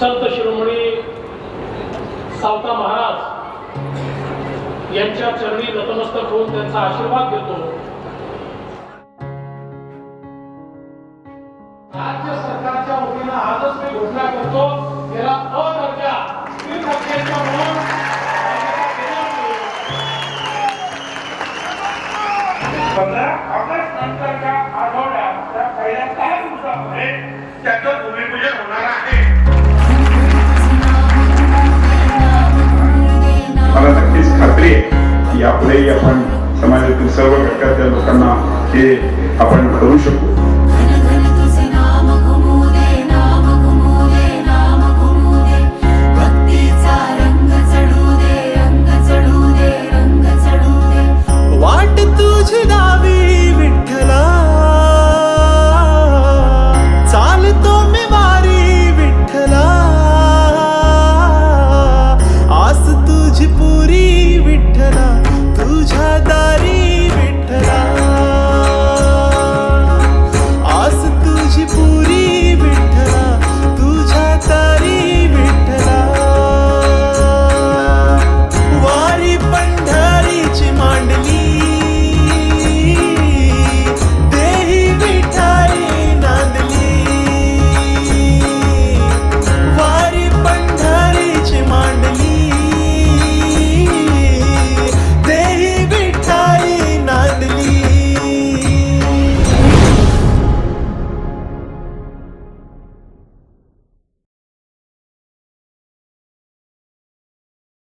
संत शिरोमणी सावता महाराज यांच्या चरणी नतमस्तक होऊन त्यांचा आशीर्वाद घेतो. राज्य सरकारच्या वतीनं आजच मी घोषणा करतो याला अ दर्जा तीन टक्क्यांच्या म्हणून पंधरा ऑगस्ट नंतरच्या आठवड्यात पहिल्या सहा दिवसामध्ये त्याचं भूमिपूजन होणार आहे. आपलेही आपण समाजातील सर्व घटकातल्या लोकांना हे आपण करू शकू.